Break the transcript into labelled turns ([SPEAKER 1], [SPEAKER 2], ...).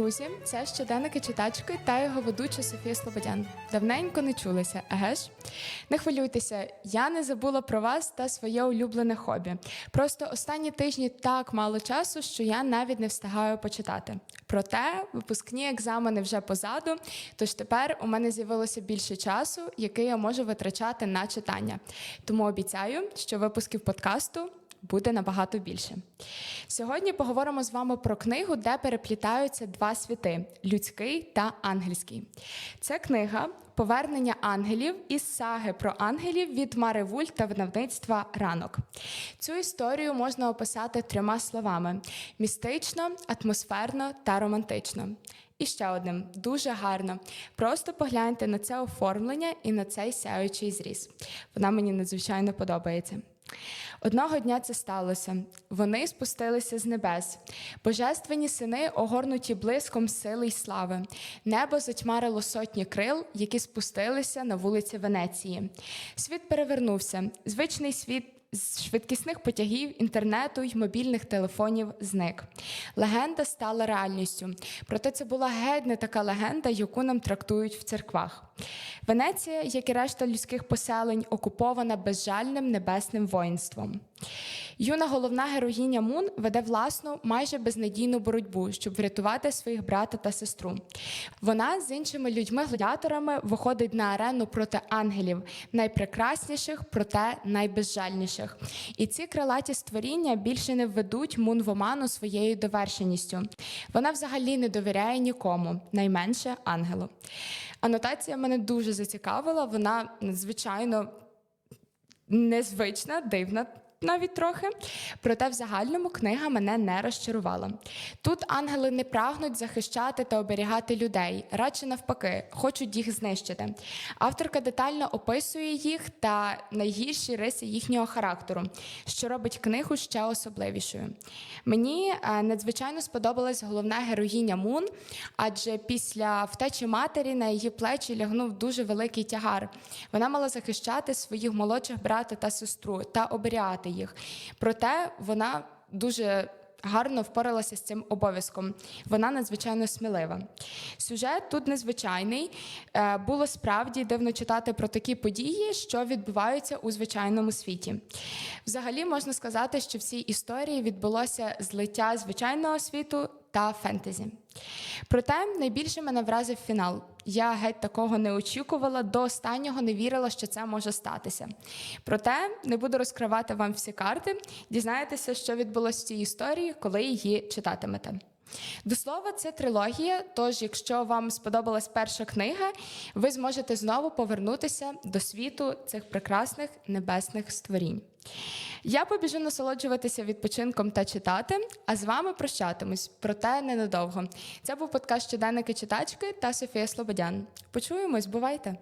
[SPEAKER 1] друзі! Це щоденники читачки та його ведуча Софія Слободян. Давненько не чулися, еге ж? Не хвилюйтеся, я не забула про вас та своє улюблене хобі. Просто останні тижні так мало часу, що я навіть не встигаю почитати. Проте випускні екзамени вже позаду, тож тепер у мене з'явилося більше часу, який я можу витрачати на читання. Тому обіцяю, що випусків подкасту буде набагато більше. Сьогодні поговоримо з вами про книгу, де переплітаються два світи людський та ангельський. Це книга Повернення ангелів із саги про ангелів від Мари Вуль та видавництва ранок. Цю історію можна описати трьома словами: містично, атмосферно та романтично. І ще одним дуже гарно. Просто погляньте на це оформлення і на цей сяючий зріз. Вона мені надзвичайно подобається. Одного дня це сталося. Вони спустилися з небес. Божественні сини, огорнуті блиском сили й слави. Небо затьмарило сотні крил, які спустилися на вулиці Венеції. Світ перевернувся. Звичний світ. З швидкісних потягів, інтернету й мобільних телефонів зник. Легенда стала реальністю. Проте це була геть не така легенда, яку нам трактують в церквах. Венеція, як і решта людських поселень, окупована безжальним небесним воїнством. Юна головна героїня Мун веде власну майже безнадійну боротьбу, щоб врятувати своїх брата та сестру. Вона з іншими людьми-гладіаторами виходить на арену проти ангелів, найпрекрасніших, проте найбезжальніших. І ці крилаті створіння більше не введуть Мун в оману своєю довершеністю. Вона взагалі не довіряє нікому, найменше ангелу. Анотація мене дуже зацікавила. Вона надзвичайно незвична, дивна. Навіть трохи, проте в загальному книга мене не розчарувала. Тут ангели не прагнуть захищати та оберігати людей, радше навпаки, хочуть їх знищити. Авторка детально описує їх та найгірші риси їхнього характеру, що робить книгу ще особливішою. Мені е, надзвичайно сподобалась головна героїня Мун, адже після втечі матері на її плечі лягнув дуже великий тягар. Вона мала захищати своїх молодших брата та сестру та оберігати їх. Проте вона дуже гарно впоралася з цим обов'язком. Вона надзвичайно смілива. Сюжет тут незвичайний. Е, Було справді дивно читати про такі події, що відбуваються у звичайному світі. Взагалі можна сказати, що в цій історії відбулося злиття звичайного світу та фентезі. Проте найбільше мене вразив фінал. Я геть такого не очікувала, до останнього не вірила, що це може статися. Проте не буду розкривати вам всі карти, дізнаєтеся, що відбулося в цій історії, коли її читатимете. До слова, це трилогія. Тож, якщо вам сподобалась перша книга, ви зможете знову повернутися до світу цих прекрасних небесних створінь. Я побіжу насолоджуватися відпочинком та читати, а з вами прощатимусь, проте ненадовго. Це був подкаст щоденники читачки та Софія Слободян. Почуємось, бувайте!